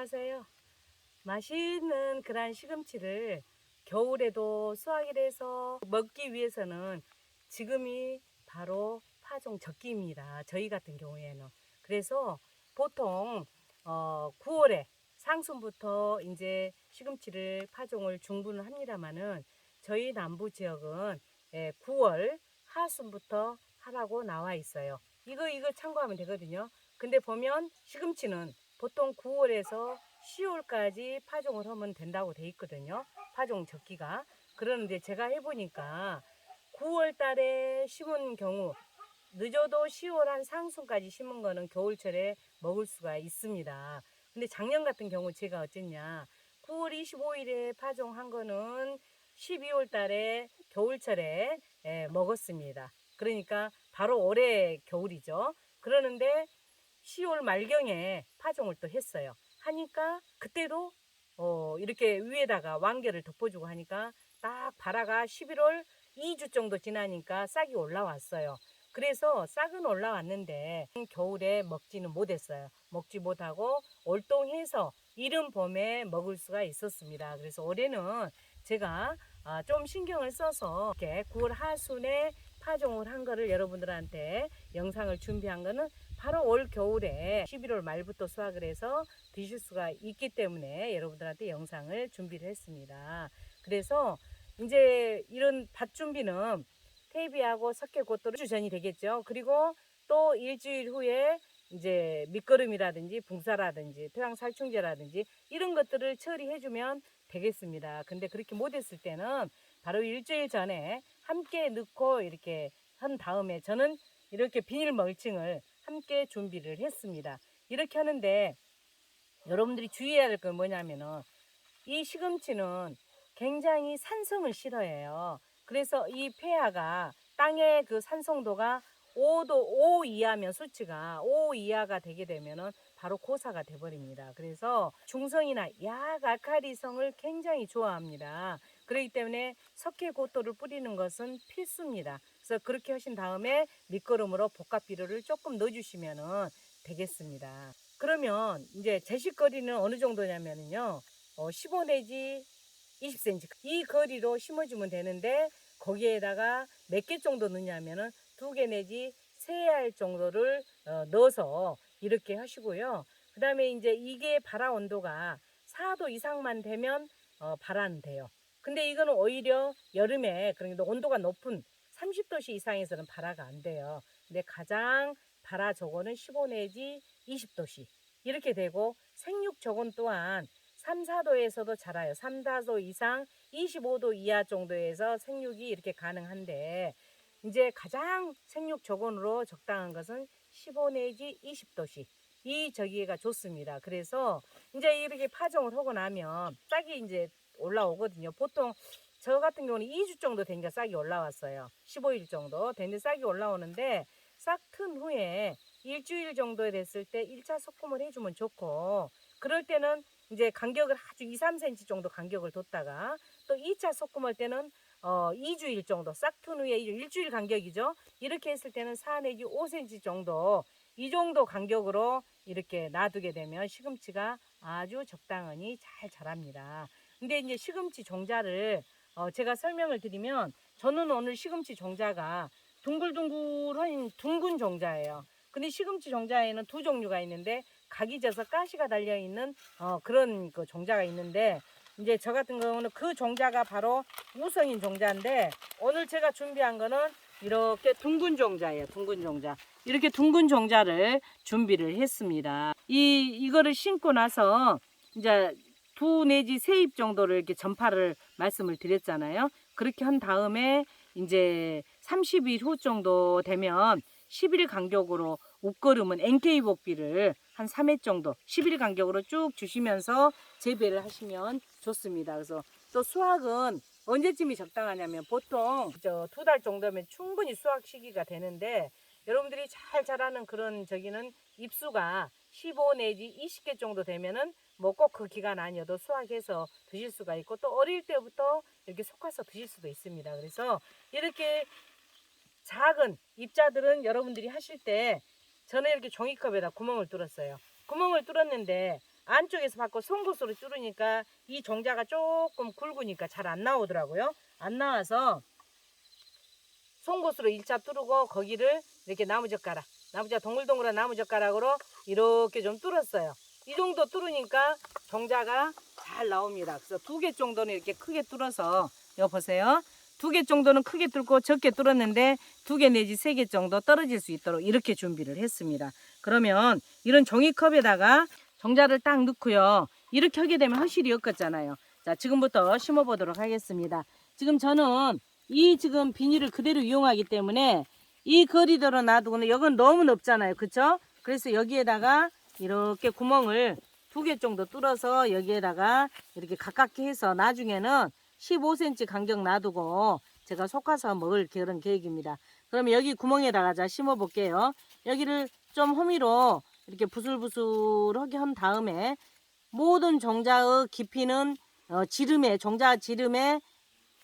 안녕하세요. 맛있는 그란 시금치를 겨울에도 수확을 해서 먹기 위해서는 지금이 바로 파종 적기입니다. 저희 같은 경우에는. 그래서 보통 어 9월에 상순부터 이제 시금치를 파종을 중분을 합니다만은 저희 남부 지역은 예, 9월 하순부터 하라고 나와 있어요. 이거 이거 참고하면 되거든요. 근데 보면 시금치는 보통 9월에서 10월까지 파종을 하면 된다고 돼 있거든요. 파종 적기가. 그러는데 제가 해보니까 9월 달에 심은 경우 늦어도 10월 한 상순까지 심은 거는 겨울철에 먹을 수가 있습니다. 근데 작년 같은 경우 제가 어쨌냐. 9월 25일에 파종한 거는 12월 달에 겨울철에 예, 먹었습니다. 그러니까 바로 올해 겨울이죠. 그러는데 10월 말경에 파종을 또 했어요. 하니까 그때도 어, 이렇게 위에다가 완결을 덮어주고 하니까 딱 발아가 11월 2주 정도 지나니까 싹이 올라왔어요. 그래서 싹은 올라왔는데 겨울에 먹지는 못했어요. 먹지 못하고 올동해서 이른 봄에 먹을 수가 있었습니다. 그래서 올해는 제가 아, 좀 신경을 써서 이렇게 9월 하순에 파종을 한 거를 여러분들한테 영상을 준비한 거는 바로 올 겨울에 11월 말부터 수확을 해서 드실 수가 있기 때문에 여러분들한테 영상을 준비를 했습니다. 그래서 이제 이런 밭 준비는 테이비하고 석회 곧도 주 전이 되겠죠. 그리고 또 일주일 후에 이제 밑거름이라든지 붕사라든지 토양 살충제라든지 이런 것들을 처리해주면 되겠습니다. 근데 그렇게 못했을 때는 바로 일주일 전에 함께 넣고 이렇게 한 다음에 저는 이렇게 비닐 멀칭을 함께 준비를 했습니다. 이렇게 하는데 여러분들이 주의해야 될 건 뭐냐면은 이 시금치는 굉장히 산성을 싫어해요. 그래서 이 폐하가 땅의 그 산성도가 5도 5 이하면 수치가 5 이하가 되게 되면은 바로 고사가 돼 버립니다. 그래서 중성이나 약 알칼리성을 굉장히 좋아합니다. 그렇기 때문에 석회 고토를 뿌리는 것은 필수입니다. 그래서 그렇게 하신 다음에 밑거름으로 복합 비료를 조금 넣어 주시면은 되겠습니다. 그러면 이제 제식 거리는 어느 정도냐면은요. 어, 15 내지 20cm 이 거리로 심어주면 되는데 거기에다가 몇 개 정도 넣냐면은 두 개 내지 세 알 정도를 어, 넣어서 이렇게 하시고요. 그 다음에 이제 이게 발화 온도가 4도 이상만 되면 어, 발화는 돼요. 근데 이거는 오히려 여름에 그러니까 온도가 높은 30도씨 이상에서는 발화가 안 돼요. 근데 가장 발화 저거는 15 내지 20도씨 이렇게 되고 생육 저건 또한 3, 4도에서도 자라요. 3, 4도 이상 25도 이하 정도에서 생육이 이렇게 가능한데 이제 가장 생육 저건으로 적당한 것은 15 내지 20도씨 이 저기가 좋습니다. 그래서 이제 이렇게 파종을 하고 나면 싹이 이제 올라오거든요. 보통 저 같은 경우는 2주 정도 되니까 싹이 올라왔어요. 15일 정도 되는데 싹이 올라오는데 싹 튼 후에 일주일 정도 됐을 때 1차 소금을 해주면 좋고 그럴 때는 이제 간격을 아주 2, 3cm 정도 간격을 뒀다가 또 2차 소금할 때는 어 2주일 정도 싹 튼 후에 일주일 간격이죠. 이렇게 했을 때는 4 내지 5cm 정도 이 정도 간격으로 이렇게 놔두게 되면 시금치가 아주 적당하니 잘 자랍니다. 근데 이제 시금치 종자를 어 제가 설명을 드리면 저는 오늘 시금치 종자가 둥글둥글한 둥근 종자예요. 근데 시금치 종자에는 두 종류가 있는데 각이 져서 가시가 달려 있는 어, 그런 그 종자가 있는데 이제 저 같은 경우는 그 종자가 바로 우성인 종자인데 오늘 제가 준비한 거는 이렇게 둥근 종자예요. 둥근 종자. 이렇게 둥근 종자를 준비를 했습니다. 이 이거를 심고 나서 이제 두 내지 세잎 정도를 이렇게 전파를 말씀을 드렸잖아요. 그렇게 한 다음에 이제 30일 후 정도 되면 10일 간격으로 옷걸음은 NK 복비를 한 3회 정도 10일 간격으로 쭉 주시면서 재배를 하시면 좋습니다. 그래서 또 수확은 언제쯤이 적당하냐면 보통 저 두 달 정도면 충분히 수확 시기가 되는데 여러분들이 잘 자라는 그런 저기는 입수가 15 내지 20개 정도 되면은 뭐 꼭 그 기간 아니어도 수확해서 드실 수가 있고 또 어릴 때부터 이렇게 속아서 드실 수도 있습니다. 그래서 이렇게 작은 입자들은 여러분들이 하실 때 저는 이렇게 종이컵에다 구멍을 뚫었어요. 구멍을 뚫었는데 안쪽에서 받고 송곳으로 뚫으니까 이 종자가 조금 굵으니까 잘 안 나오더라고요. 안 나와서 송곳으로 1차 뚫고 거기를 이렇게 나무젓가락, 나무젓 동글동글한 나무젓가락으로 이렇게 좀 뚫었어요. 이 정도 뚫으니까 종자가 잘 나옵니다. 그래서 두 개 정도는 이렇게 크게 뚫어서 여기 보세요. 두 개 정도는 크게 뚫고 적게 뚫었는데 두 개 내지 세 개 정도 떨어질 수 있도록 이렇게 준비를 했습니다. 그러면 이런 종이컵에다가 종자를 딱 넣고요. 이렇게 하게 되면 허실이 엮었잖아요. 자, 지금부터 심어 보도록 하겠습니다. 지금 저는 이 지금 비닐을 그대로 이용하기 때문에 이 거리대로 놔두고는 여기는 너무 넓잖아요. 그쵸? 그래서 여기에다가 이렇게 구멍을 두 개 정도 뚫어서 여기에다가 이렇게 가깝게 해서 나중에는 15cm 간격 놔두고 제가 솎아서 먹을 그런 계획입니다. 그러면 여기 구멍에다가 자 심어 볼게요. 여기를 좀 호미로 이렇게 부슬부슬하게 한 다음에 모든 종자의 깊이는 어, 지름에 종자 지름에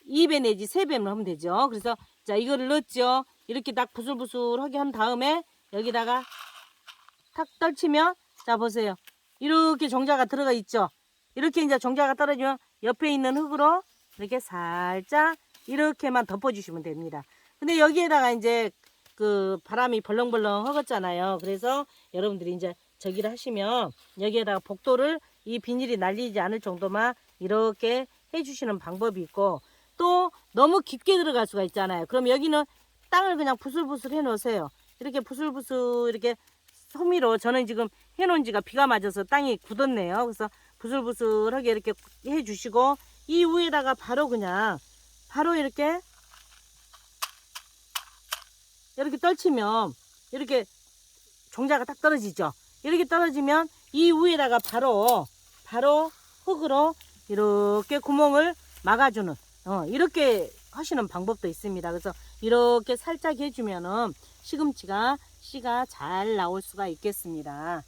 2배 내지 3배만 하면 되죠. 그래서 자 이거를 넣었죠. 이렇게 딱 부슬부슬하게 한 다음에 여기다가 탁 떨치면 자 보세요. 이렇게 종자가 들어가 있죠. 이렇게 이제 종자가 떨어지면 옆에 있는 흙으로 이렇게 살짝 이렇게만 덮어주시면 됩니다. 근데 여기에다가 이제 그 바람이 벌렁벌렁 허겄잖아요. 그래서 여러분들이 이제 저기를 하시면 여기에다가 복도를 이 비닐이 날리지 않을 정도만 이렇게 해주시는 방법이 있고 또 너무 깊게 들어갈 수가 있잖아요. 그럼 여기는 땅을 그냥 부슬부슬 해 놓으세요. 이렇게 부슬부슬 이렇게 소미로 저는 지금 해놓은 지가 비가 맞아서 땅이 굳었네요. 그래서 부슬부슬하게 이렇게 해주시고 이 위에다가 바로 그냥 바로 이렇게 이렇게 떨치면 이렇게 종자가 딱 떨어지죠. 이렇게 떨어지면 이 위에다가 바로 바로 흙으로 이렇게 구멍을 막아주는 어, 이렇게 하시는 방법도 있습니다. 그래서 이렇게 살짝 해주면은 시금치가 씨가 잘 나올 수가 있겠습니다.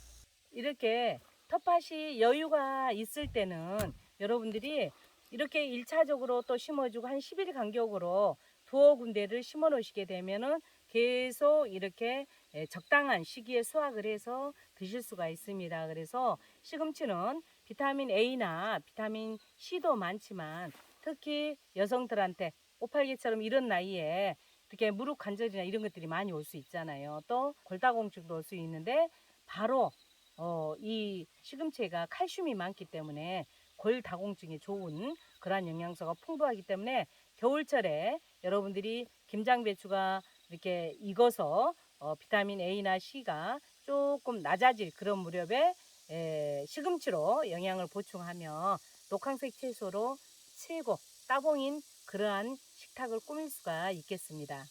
이렇게 텃밭이 여유가 있을 때는 여러분들이 이렇게 일차적으로또 심어주고 한 10일 간격으로 두어 군데를 심어 놓으시게 되면은 계속 이렇게 에, 적당한 시기에 수확을 해서 드실 수가 있습니다. 그래서 시금치는 비타민 A나 비타민 C도 많지만 특히 여성들한테 오팔계처럼 이런 나이에 이렇게 무릎 관절이나 이런 것들이 많이 올 수 있잖아요. 또 골다공증도 올 수 있는데 바로 어, 이 시금치가 칼슘이 많기 때문에 골다공증에 좋은 그러한 영양소가 풍부하기 때문에 겨울철에 여러분들이 김장배추가 이렇게 익어서 어, 비타민 A나 C가 조금 낮아질 그런 무렵에 에, 시금치로 영양을 보충하며 녹황색 채소로 최고 따봉인 그러한 식탁을 꾸밀 수가 있겠습니다.